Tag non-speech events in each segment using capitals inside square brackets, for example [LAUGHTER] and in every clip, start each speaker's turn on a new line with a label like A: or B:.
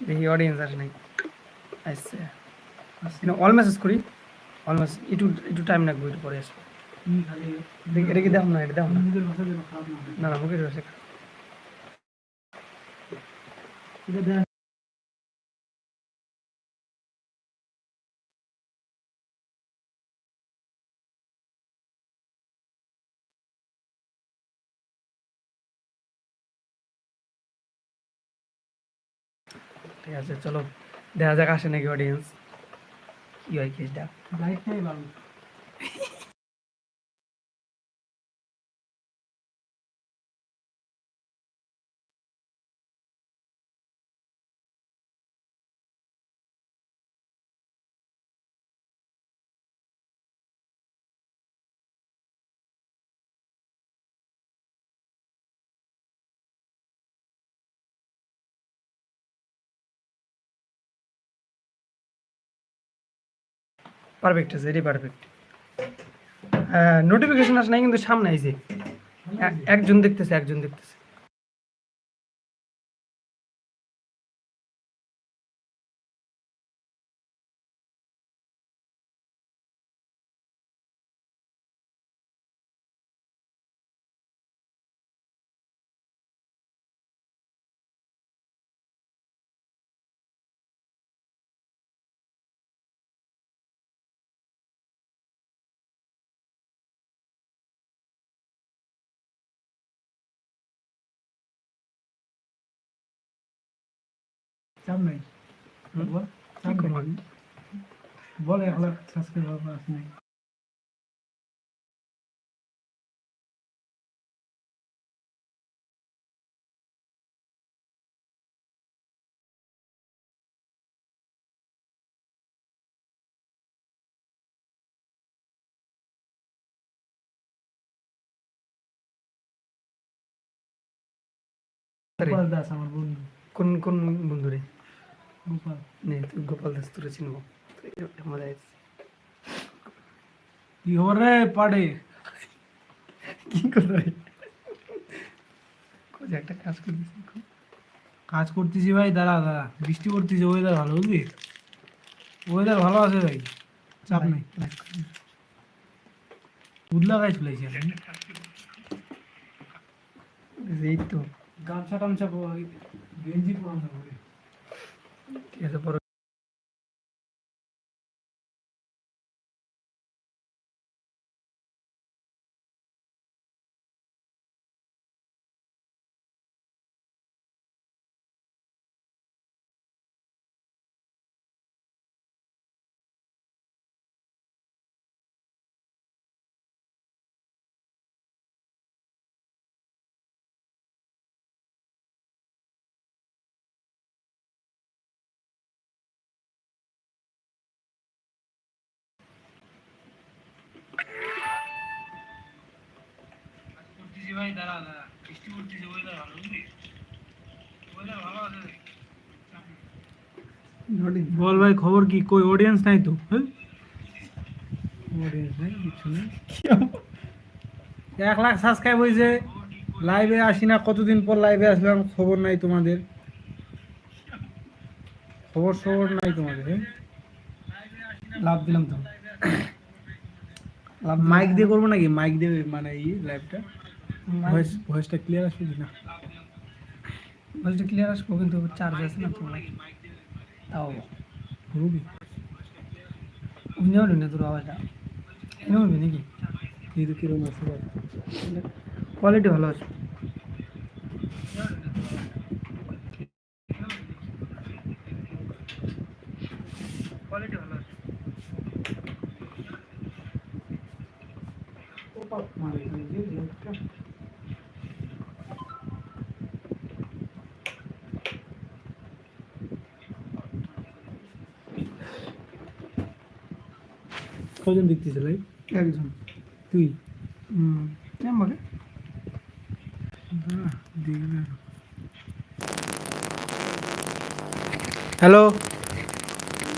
A: দেখি অডিয়েন্স আসে নাই আসছে অল মেসেজ করি অল মেসেজ একটু একটু টাইম লাগবে একটু পরে আসবে এটা কি দাম না এটা দাম না
B: না
A: না মুখের ভাষা ঠিক আছে চলো দেখা যাক আসে নাকি অডিয়েন্স কি হয় কেসটা
B: লাইটটাই
A: পারফেক্ট আছে এটাই পারফেক্ট নোটিফিকেশন আসে নাই কিন্তু সামনে আইছে। একজন দেখতেছে একজন দেখতেছে।
B: চাপ নাই চাপ নাই? বল নাই। গোপাল দাস আমার বন্ধু।
A: কোন কোন বন্ধু রে?
B: গোপাল
A: নে গোপাল দাস তোরে চিনবো মজা আছে
B: কি খবর রে পাড়ে
A: কি কথা রে একটা কাজ করতেছি
B: কাজ করতেছি ভাই দাঁড়া দাঁড়া বৃষ্টি করতেছে ওয়েদার ভালো বুঝলি ওয়েদার ভালো আছে ভাই চাপ নেই গাছ ফেলেছি এখন
A: এই তো
B: গামছা টামছা গেঞ্জি পরানো হবে
A: ঠিক
B: ভাই দাঁড়া দাঁড়া বৃষ্টি করতেছে ওয়েদার ভালো বুঝলি? ওয়েদার ভালো আছে বল ভাই খবর কি? কই অডিয়েন্স নাই তো অডিয়েন্স নাই কিছু নেই। এক লাখ সাবস্ক্রাইব হয়েছে লাইভে আসি না কতদিন পর লাইভে আসলাম খবর নাই তোমাদের। খবর সবর নাই তোমাদের হ্যাঁ?
A: লাভ দিলাম তো। [COUGHS] লাভ
B: মাইক দিয়ে করব নাকি? মাইক দিয়ে মানে এই লাইভটা ভয়েস ভয়েসটা ক্লিয়ার আসবে কি না
A: ভয়েসটা ক্লিয়ার আসব কিন্তু চার্জ আছে না তোমার তাও
B: রুবি
A: বুঝতে পারবি না তোর আওয়াজটা শুনে পারবি নাকি
B: কি কীরকম আছে বল।
A: কোয়ালিটি ভালো আছে কোয়ালিটি ভালো আছে
B: কজন দেখতেছে লাইভ
A: একজন।
B: তুই
A: আমাকে
B: হ্যালো।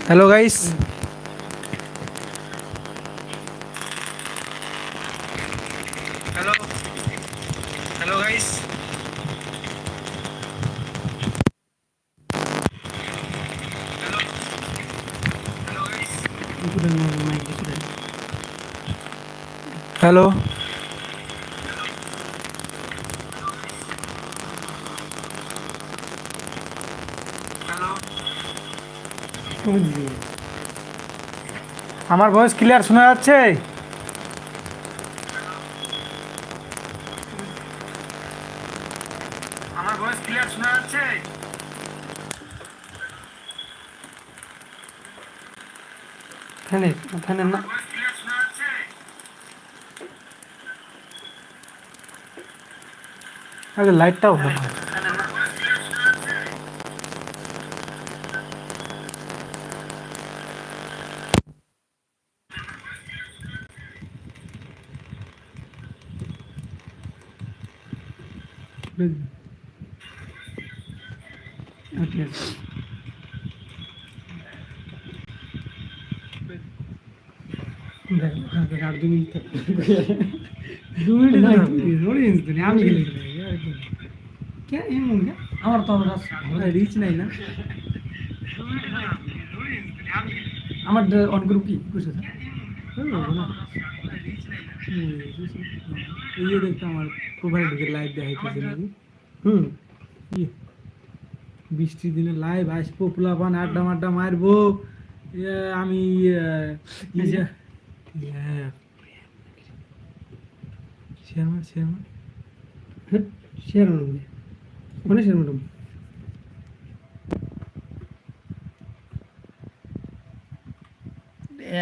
B: Hello guys. হ্যালো। আমার ভয়েস ক্লিয়ার শোনা যাচ্ছে? আমার শোনা যাচ্ছে?
A: ফ্যানের ফ্যানের না
B: আগে লাইটটাও ভালো।
A: ঠিক আছে দেখ ওখান থেকে আর দু মিনিট থাকবে
B: দু মিনিট।
A: না, audience তো নেই, আমি গেলে। কে এমন কে আমার তো আমার
B: রিচ নাই না।
A: আমার অন গ্রুপ কি বুঝছ?
B: এই যে দেখতে আমার প্রোফাইল ঢুকে লাইভ দেখাইতেছে নাকি?
A: হুম
B: ইয়ে, বৃষ্টির দিনে লাইভ আসব পোলাপান আড্ডা মাড্ডা মারবো। ইয়ে, আমি ইয়ে, ইয়ে, ইয়ে, শেয়ার
A: ম্যাডাম মানে শেয়ার ম্যাডাম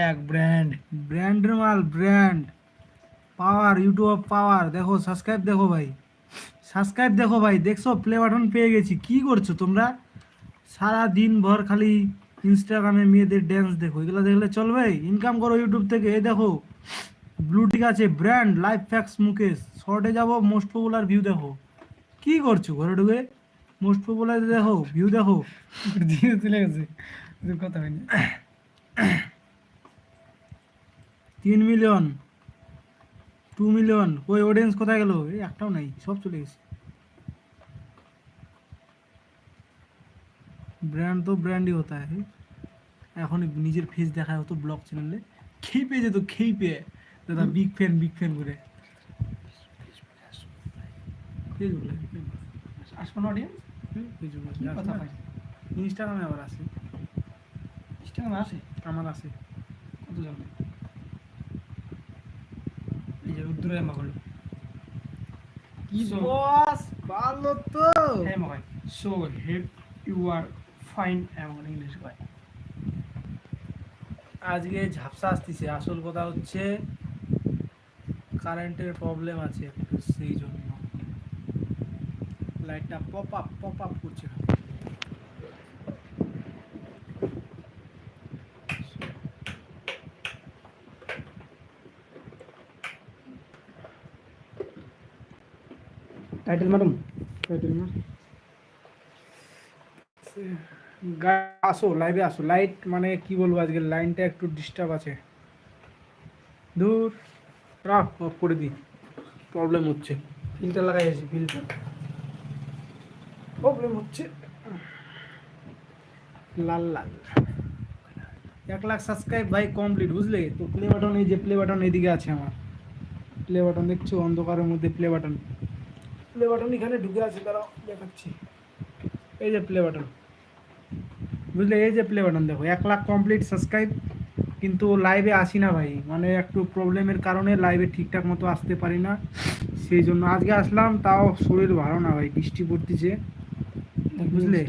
B: এক ব্র্যান্ড ব্র্যান্ডের মাল ব্র্যান্ড পাওয়ার ইউটিউব পাওয়ার দেখো সাবস্ক্রাইব দেখো ভাই। সাবস্ক্রাইব দেখো ভাই, দেখছ প্লে বাটন পেয়ে গেছি। কি করছ তোমরা? সারা দিন ভর খালি ইনস্টাগ্রামে মেয়েদের ড্যান্স দেখো। এগুলো দেখলে চলবে ইনকাম করো ইউটিউব থেকে। এই দেখো ব্লু টিক আছে ব্র্যান্ড লাইফ ফ্যাক্স মুকেশ। শর্টে যাব মোস্ট পপুলার ভিউ দেখো। কি করছ ঘরে ঢুকে? মোস্ট পপুলার দেখো ভিউ দেখো।
A: চলে গেছে কথা হয়নি।
B: তিন মিলিয়ন টু মিলিয়ন ওই অডিয়েন্স কোথায় গেল? এই একটাও নাই সব চলে গেছে। ব্র্যান্ড তো ব্র্যান্ডই হতা है এখন নিজের ফেস দেখায় হতো ব্লগ চ্যানেলে খেই পেয়ে যেত খেই পেয়ে দাদা বিগ ফ্যান বিগ ফ্যান করে। ফেসবুক। লাইভ
A: আসবেন অডিয়েন্স
B: ফেসবুক।
A: কি কথা ভাই
B: ইনস্টাগ্রামে আবার আছে।
A: ইনস্টাগ্রামে আসে
B: আমার আছে।
A: কত জন এই যে উত্তরে এমা করল। কি
B: বস ভালো তো।
A: হয় so head you are fine এমন ইংলিশ কয়।
B: আজকে ঝাপসা আসতেছে। আসল কথা হচ্ছে কারেন্টের প্রবলেম আছে সেই জন্য। লাইটটা পপ আপ পপ আপ করছে।
A: টাইটেল ম্যাডাম
B: আসো লাইভে আসো। লাইট মানে কি বলব আজকে? লাইনটা একটু ডিস্টার্ব আছে। দূর রাখ অফ করে দিই। প্রবলেম হচ্ছে।
A: ফিল্টার লাগাই আছি ফিল্টার
B: প্রবলেম হচ্ছে। লাল লাল। এক লাখ সাবস্ক্রাইব ভাই কমপ্লিট বুঝলে? তো প্লে বাটন এই যে প্লে বাটন এদিকে আছে আমার। প্লে বাটন দেখছ? অন্ধকারের মধ্যে প্লে বাটন প্লে বাটন এখানে ঢুকে আছে, দাঁড়াও, দেখাচ্ছি। এই যে প্লে বাটন বুঝলে? এই যে প্লে বাটন দেখো, এক লাখ কমপ্লিট সাবস্ক্রাইব কিন্তু লাইভে আসি না ভাই। মানে একটু প্রবলেমের কারণে লাইভে ঠিকঠাক মতো আসতে পারি না। সেই জন্য আজকে আসলাম, তাও শরীর ভালো না ভাই, বৃষ্টি পড়তেছে। বুঝলে?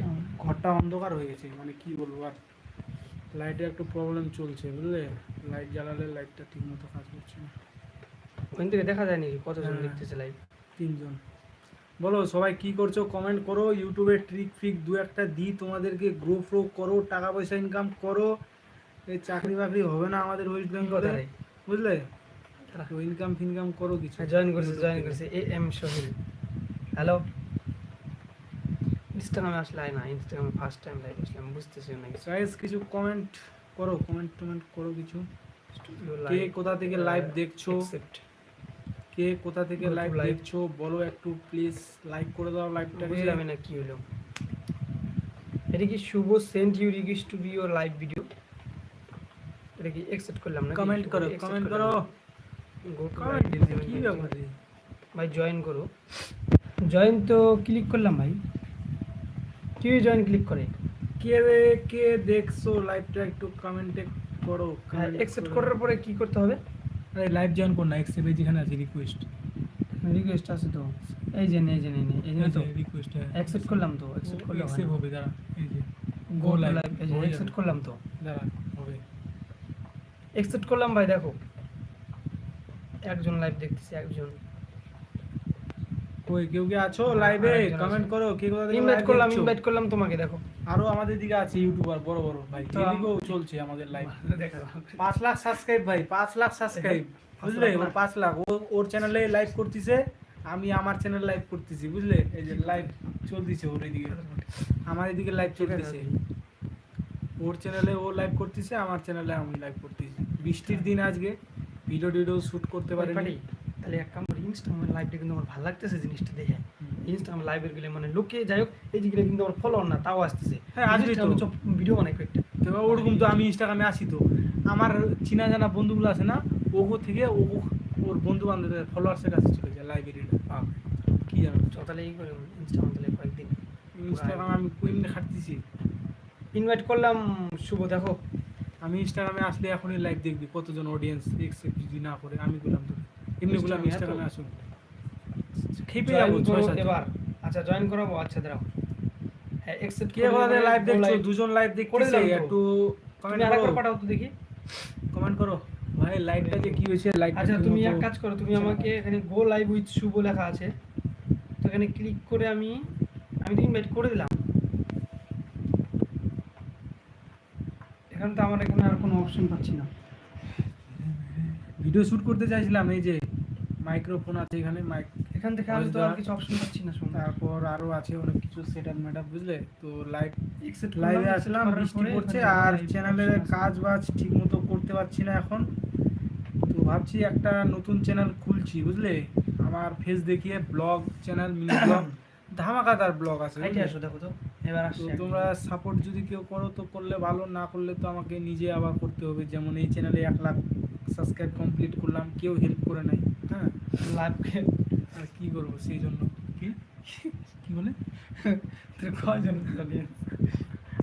B: ঘরটা অন্ধকার হয়ে গেছে মানে কি বলব আর? লাইটে একটু প্রবলেম চলছে বুঝলে? লাইট জ্বালালে লাইটটা ঠিক মতো কাজ করছে না।
A: ওখান থেকে দেখা যায় নাকি কতজন
B: হ্যাঁ।
A: দেখতেছে লাইভ
B: তিনজন। বলো সবাই কি করছ? কমেন্ট করো। ইউটিউবে ট্রিক ফ্রিক দু একটা দিই তোমাদেরকে। গ্রো ফ্রো করো টাকা পয়সা ইনকাম করো। এই চাকরি বাকরি হবে না আমাদের ওয়েস্ট বেঙ্গলে বুঝলে? ইনকাম ফিনকাম করো কিছু।
A: জয়েন করেছে জয়েন করেছে। এ এম সোহেল হ্যালো ইনস্টাগ্রামে আসলে না ইনস্টাগ্রামে ফার্স্ট টাইম লাইভ আসলাম বুঝতেছি না কিছু।
B: গাইস কিছু কমেন্ট করো কমেন্ট টমেন্ট করো কিছু। কে কোথা থেকে লাইভ দেখছ?
A: অ্যাকসেপ্ট
B: কে কোথা থেকে লাইভ. দেখছ? বলো একটু প্লিজ লাইক করে দাও লাইভটা লাইভটাকে
A: বুঝলাম না কি হলো। এটা কি Shubh sent you request to be your live video? এটা কি এক্সেপ্ট করলাম না
B: কমেন্ট করো কমেন্ট করো কমেন্ট কি ব্যাপার? রে?
A: ভাই জয়েন করো। জয়েন তো ক্লিক করলাম ভাই। কি জয়েন ক্লিক করে?
B: কে কে দেখছ লাইভটা একটু কমেন্টে করো
A: এক্সেপ্ট করার পরে কি করতে হবে?
B: আরে লাইভ জয়েন কর না এক্সেপ্ট যেখানে আছে রিকোয়েস্ট
A: রিকোয়েস্ট আছে তো। এই যে এই যে এই এই যে তো
B: রিকোয়েস্ট
A: অ্যাকসেপ্ট করলাম তো অ্যাকসেপ্ট করলাম
B: এক্সেপ্ট হবে দাঁড়া এই যে।
A: গো
B: লাইভ
A: এই যে অ্যাকসেপ্ট করলাম তো।
B: দাঁড়া হবে।
A: অ্যাকসেপ্ট করলাম ভাই দেখো। একজন লাইভ দেখতেছি একজন।
B: কই কেউ কি আছো লাইভে কমেন্ট করো কে কোথা
A: ইনভাইট করলাম ইনভাইট করলাম তোমাকে দেখো।
B: আরও আমাদের দিকে আছে ইউটিউবার বড় বড়। ভাই এদিকেও চলছে আমাদের লাইভ [LAUGHS]
A: দেখা
B: পাঁচ লাখ সাবস্ক্রাইব ভাই পাঁচ লাখ সাবস্ক্রাইব [LAUGHS] বুঝলে? ওর
A: না।
B: পাঁচ লাখ। ও ওর চ্যানেলে লাইভ করতেছে আমি আমার চ্যানেল লাইভ করতেছি বুঝলে? এই যে লাইভ চলতেছে ওর এদিকে। আমার এদিকে লাইভ চলতেছে। ওর চ্যানেলে ও লাইভ করতেছে আমার চ্যানেলে আমি লাইভ করতেছি। বৃষ্টির দিন আজকে ভিডিও টিডিও শুট করতে পারিনি।
A: তাহলে এক কাম করি ইনস্টাগ্রামের লাইভটা কিন্তু আমার ভালো লাগতেছে জিনিসটা দেখে। ইনস্টাগ্রাম লাইভের গেলে মানে লোকে যাই হোক এই দিকে কিন্তু আমার ফলোয়ার না তাও আসতেছে।
B: হ্যাঁ, তো।
A: ভিডিও বানাই কয়েকটা।
B: তো ওরকম তো আমি ইনস্টাগ্রামে আসি তো। আমার চিনা জানা বন্ধুগুলো আছে না ওগো থেকে ও ওর বন্ধু বান্ধবের ফলোয়ার্সের কাছে চলে যায় লাইব্রেরিটা কি জানো
A: তো তাহলে এই করে ইনস্টাগ্রাম তাহলে কয়েকদিন।
B: ইনস্টাগ্রাম আমি কুইমনে খাটতেছি?
A: ইনভাইট করলাম শুভ দেখো।
B: আমি ইনস্টাগ্রামে আসলে এখনই লাইভ দেখবি কতজন অডিয়েন্স একসেপ্ট যদি না করে আমি বললাম তো এমনি বললাম
A: ইনস্টাগ্রামে
B: ইনস্টাগ্রামে আসুন খেপে যাব ছয়
A: করো
B: সাত
A: এবার। আচ্ছা জয়েন করাবো? আচ্ছা দাঁড়াও। হ্যাঁ এক্সেপ্ট
B: কে কোথায় লাইভ দেখছ? দুজন লাইভ দেখতেছে একটু কমেন্ট করো।
A: পাঠাও তো দেখি।
B: কমেন্ট করো। ভাই লাইভটা যে কি হয়েছে লাইভ
A: আচ্ছা তুমি এক কাজ করো তুমি আমাকে এখানে গো লাইভ উইথ শুভ লেখা আছে। তো এখানে ক্লিক করে আমি আমি তো ইনভাইট করে দিলাম। এখানে তো আমার এখানে আর কোনো অপশন পাচ্ছি না।
B: ভিডিও শুট করতে চাইছিলাম এই যে। মাইক্রোফোন আছে এখানে মাইক
A: এখান থেকে আমি তো আর কিছু অপশন পাচ্ছি না শুনুন
B: তারপর আরও আছে অনেক কিছু সেটআপ মেটআপ বুঝলে? তো লাইভ লাইভে আসলাম বৃষ্টি পড়ছে আর চ্যানেলের কাজ বাজ ঠিক মতো করতে পারছি না এখন। তো ভাবছি একটা নতুন চ্যানেল খুলছি বুঝলে? আমার ফেস দেখিয়ে ব্লগ চ্যানেল মিনি ব্লগ ধামাকাদার ব্লগ আছে
A: আসো দেখো তো। এবার আসছে
B: তোমরা সাপোর্ট যদি কেউ করো তো করলে ভালো না করলে তো আমাকে নিজে আবার করতে হবে। যেমন এই চ্যানেলে এক লাখ সাবস্ক্রাইব কমপ্লিট করলাম কেউ হেল্প করে নাই।
A: লাইভকে
B: আর কি করব সেই জন্য? কি? কি বলে?
A: তুই কয়জন অডিয়েন্স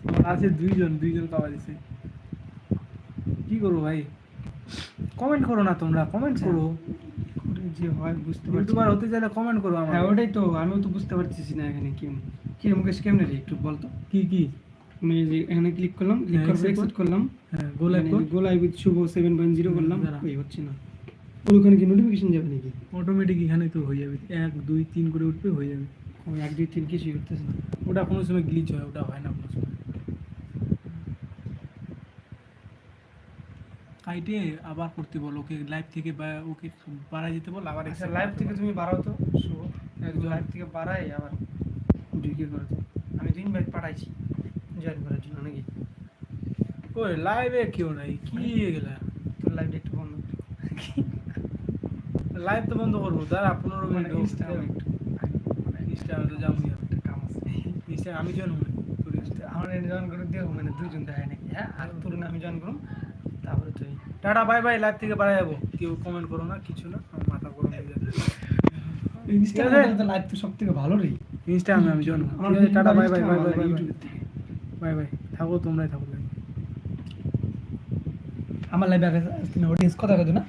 B: আমার আছে দুইজন দুইজন কাবা দিছে কি করব ভাই? কমেন্ট করো না তোমরা কমেন্ট। করো।
A: যে হয় বুঝতে পারছি
B: ইউটিউবার হতে চাইলে কমেন্ট করো আমার
A: হ্যাঁ ওটাই তো আমিও তো বুঝতে পারতেছি না এখানে কি। কি মুকেশ কেমনে রে একটু বলতো?
B: কি কি?
A: আমি যে এখানে ক্লিক করলাম ক্লিক করে এক্সেপ্ট করলাম।
B: হ্যাঁ গোলাপ কর
A: গো লাইভ উইথ শুভ 7.0 করলাম।
B: দাঁড়া।
A: হচ্ছে না। ওর ওখানে কি নোটিফিকেশন যাবে নাকি?
B: অটোমেটিক এখানে তো হয়ে যাবে। এক দুই তিন করে উঠবে হয়ে যাবে।
A: এক দুই তিন কিছুই করতেছে না।
B: ওটা কোনো সময় গ্লিচ হয় ওটা হয় না কোনো সময়। কাইটে আবার করতে বল ওকে লাইভ থেকে বা- ওকে বাড়া যেতে বল আবার
A: আচ্ছা লাইভ থেকে তুমি বাড়াও তো। শুভ
B: একজন।
A: লাইভ থেকে বাড়াই আবার ঢুকে করে। আমি তো ইনভাইট পাঠাইছি। জয়েন করার জন্য নাকি?
B: ওই লাইভে কেউ নাই কি এগুলা?
A: তোর লাইভটা একটু বন্ধ।
B: লাইভ তো বন্ধ করব দাঁড়া পনেরো
A: মানে
B: মিনিট
A: ইনস্টাগ্রামে
B: তো যাব
A: একটা কাম আছে।
B: ইনস্টাগ্রাম আমি জয়েন তোর
A: আমার জয়েন করে মানে দুজন দেখায় নাকি হ্যাঁ? আর তোর আমি জয়েন করুন তারপরে তুই
B: টাটা বাই বাই লাইভ থেকে বাড়া যাব। কেউ কমেন্ট করো না কিছু না আমার মাথা গরম হয়ে যাবে।
A: ইনস্টাগ্রামে তো লাইভ তো সব থেকে ভালো রে।
B: ইনস্টাগ্রামে আমি join tata bye bye bye bye bye
A: YouTube
B: bye bye থাকো। তোমরাই থাকো
A: আমার লাইভে আগে অডিয়েন্স কথা কথা না?